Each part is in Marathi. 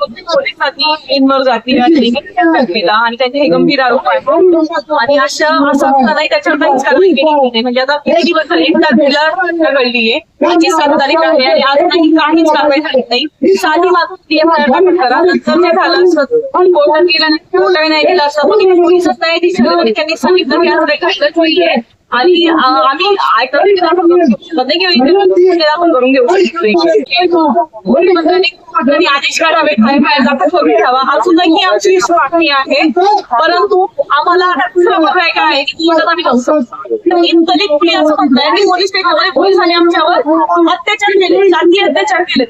पोलिसांनी इनवर जाती केला. आणि त्यांचे हे गंभीर आरोप आहे आणि अशा असं असतानाही त्याच्यावर काहीच कारवाई केली. नाही म्हणजे आता किती दिवस झाले? एक तारखेला घडलीये त्याची सात तारीख आहे. आणि काहीच कारवाई झाली नाही. साधी करा नंतर झालं असतं कोर्टात गेलं नाही कोर्टाने नाही गेलं असतं पोलिसच नाही दिसलं त्यांनी सांगितलं की होईल आणि आम्ही शकतो करून घेऊ आदेश काय दाखल करून अजूनही आमची मागणी आहे परंतु आम्हाला काय आम्ही शकतो असं म्हणताय की पोलीस स्टेशनमध्ये पोलिसांनी आमच्यावर अत्याचार केले जाती अत्याचार केले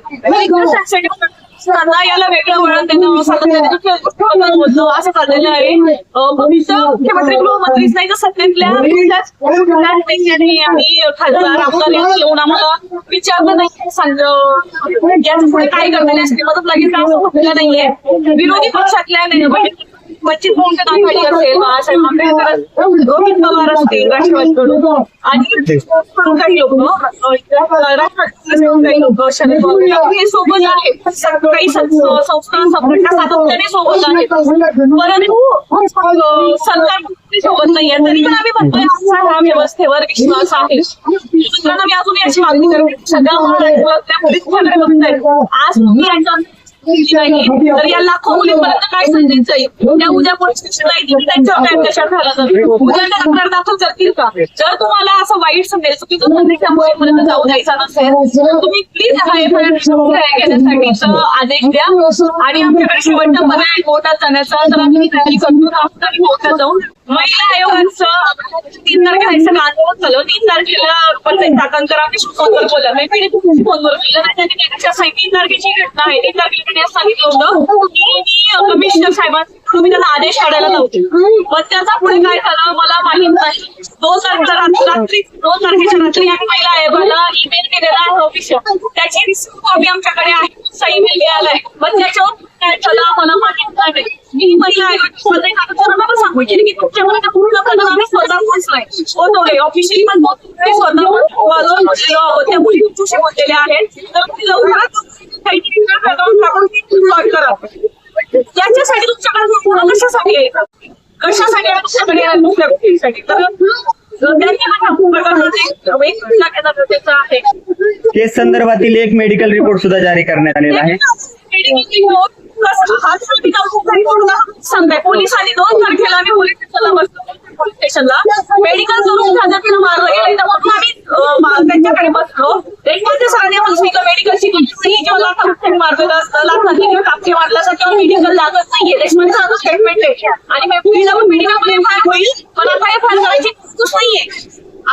याला वेगळं वळण देणं सातत्याने दुसऱ्या गोष्टीबद्दल बोलणं असं चाललेलं आहे. अं, फक्त मुख्यमंत्री गृहमंत्रीच नाही तर सत्तेतल्या कुठल्याच कुठल्याच नेत्यांनी आणि खासदार आमदार यांनी येऊन आम्हाला विचारलं नाही. पुढे काय यासाठी मदत लागेल नाहीये विरोधी पक्षातल्या नाही वंचित बहुजन आघाडी असेल बाळासाहेब आंबेडकर असतील, रोहित पवार असतील राष्ट्रवादीकडून आणि काही लोक काही लोक शरद पवार हे सोबत आहेत. काही सं- संस्था संघटना सातत्याने सोबत आहेत. परंतु अं, सरकार सोबत नाहीये. तरी पण आम्ही म्हणतोय आमचा ह्या व्यवस्थेवर विश्वास आहे. मी अजून याची मागणी करते सगळ्या आज तुम्ही तर या लाखो मुलींपर्यंत काय जाईल त्या उद्या पोलीस स्टेशनला येतील त्यांच्यावर काय अत्याचार झाला तर? उद्या त्या तक्रार दाखल करतील का? जर तुम्हाला असं वाईट संदेश चुकीचा संदेश त्या मुलींपर्यंत जाऊ द्यायचा नसेल तुम्ही प्लीज हा घेण्यासाठीचा आदेश द्या. आणि आमच्याकडे शेवटचा पर्याय कोर्टात जाण्याचा. तर आम्ही कोर्टात जाऊन महिला आयोगाचं तीन तारखेला हे सगळं आंदोलन झालं तीन तारखेला पंचायत टाकांकर आम्ही फोनवर बोलला. नाही पीडित फोनवर बोलला. नाही त्यांनी त्याच्या तीन तारखेची घटना आहे. तीन तारखेला त्यांनी सांगितलं होतं की मी कमिशनर तुम्ही त्यांना आदेश काढायला लावते पण त्याचा पुढे काय झालं मला माहीत नाही. दोन तारखेच्या रात्री दोन तारखेच्या रात्री आम्ही महिला मला ईमेल केलेला आहे ऑफिशियल त्याची रिसिव्ह कॉपी आमच्याकडे आहे. तसा ईमेल आहे पण त्याच्यावर काय झालं मला माहीत नाही. मी महिला आयोगाची सांगू इच्छिते की तुमच्यामध्ये पूर्ण करून आम्ही स्वतः पोहोचलोय पोहोचवले ऑफिशियली पण पोहोचलोय स्वतः वाजवून बसलेलो आहोत त्या मुली तुमच्याशी बोललेल्या आहेत. तर तुम्ही लवकरात काहीतरी टाकून solve करा. याच्यासाठी तुमच्याकडे कशासाठी यायचं कशासाठी तुमच्याकडे दुसऱ्या गोष्टीसाठी? तर केस संदर्भातील एक मेडिकल रिपोर्ट सुद्धा जारी करण्यात आलेला आहे. पोलिसांनी दोन तारखेला आम्ही पोलीस स्टेशनला बसलो पोलीस स्टेशनला मेडिकल करून खात्यातून मारलं गेलं तर म्हणून आम्ही अं, मा- त्यांच्याकडे बसलो एकमध्ये सरांनी आम्हाला सांगितलं मेडिकलची ही जेव्हा लाखात मारलेलं असतं लाखात किंवा कापके मारलं असं तेव्हा मेडिकल लागत नाहीये देशमुखचं असं स्टेटमेंट आहे. आणि मुलीला पण मेडिकलमध्ये एफआयआर होईल. पण आता एफआयआर करायची गरजच नाहीये.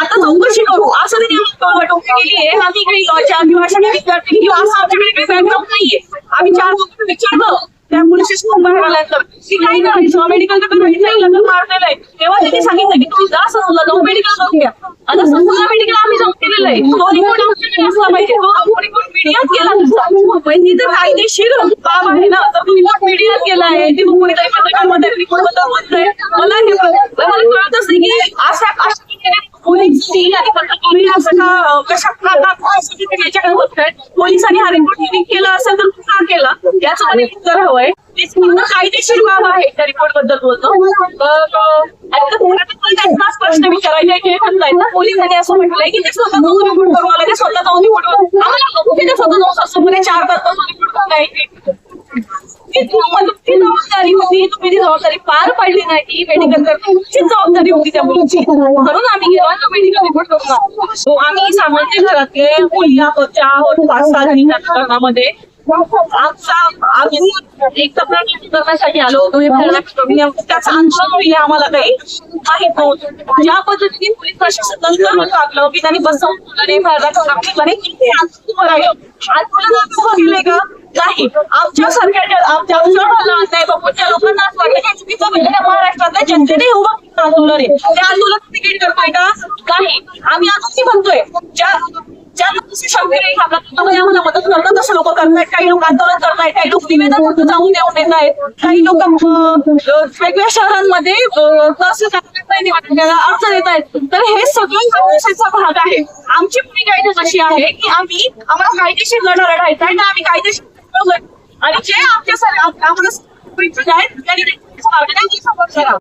आता चौकशी करू. असं त्यांनी टोपी केली आहे आम्ही काही लॉच्या किंवा अशा विद्यार्थी किंवा असं आमच्याकडे बॅकग्राऊंड नाहीये. आम्ही चार लोक विचारलं. त्या पोलीस स्टेशन बाहेर आल्यानंतर. की काही करायचं? मेडिकल तर करायचं नाही लग्न मारलेलं आहे तेव्हा त्यांनी सांगितलं की तुम्ही जा संस्थेला जाऊन मेडिकल करून घ्या. आता संस्थेला मेडिकल आम्ही जाऊन केलेलं आहे तो रिपोर्ट आमच्याकडे असला पाहिजे तो रिपोर्ट मीडियात गेला तर कायदेशीर बाब आहे ना. तर तो रिपोर्ट मीडियात गेला आहे. ती कोणीतरी पत्रकारांमध्ये रिपोर्टबद्दल बोलतोय? मला मला कळतच नाही की अशा पोलिसांनी हा रिपोर्ट केला असेल तर का केला? याचं मला उत्तर हवंय. तेच पूर्ण कायदेशीर बाब आहे त्या रिपोर्टबद्दल बोलतो तर अं, आता त्यांनाच प्रश्न विचारायचे आहे की म्हणतायत ना. पोलिसांनी असं म्हटलंय की ते स्वतः जाऊन रिपोर्ट करू आला. ते स्वतः जाऊन रिपोर्ट करू. आम्हाला नको की ते स्वतः जाऊन सासूमध्ये चार तास रिपोर्ट करून द्यायचे ती जबाबदारी होती तुम्ही ती जबाबदारी पार पाडली नाही मेडिकल करण्याची जबाबदारी होती त्या मुलीची. म्हणून आम्ही गेलो मेडिकल रिपोर्ट करून आम्ही सामान्य घरातले मुली आहोत चार आहोत पाच सहा जणी त्या प्रकरणामध्ये आमचा आम्ही एक तक्रार करण्यासाठी आलो होतो. त्याचं आंदोलन होईल आम्हाला काही माहीत नव्हतं. ज्या पद्धतीने पोलीस प्रशासन लागलं की त्यांनी बसवून आंदोलन का? नाही. आमच्या आमच्या नाही बापूच्या लोकांना असं वाटलं की महाराष्ट्रातल्या जनतेने उभं आंदोलन आहे. त्या आंदोलन तिकीट का? नाही. आम्ही अजूनही म्हणतोय ज्या ज्या आम्हाला मदत करतात तसे लोक करतायत काही लोक आंदोलन करतायत काही लोक निवेदन जाऊन देऊन येत आहेत काही लोक वेगवेगळ्या शहरांमध्ये अं, तहसील कार्यालयात निवडण्याला अर्ज देत आहेत तर हे सगळं समस्येचा भाग आहे. आमची भूमिका इथे कशी आहे की आम्ही आम्हाला कायदेशीर लढा लढायचा आहे आम्ही कायदेशीर. आणि जे आमच्या आम्हाला आहेत त्यांनी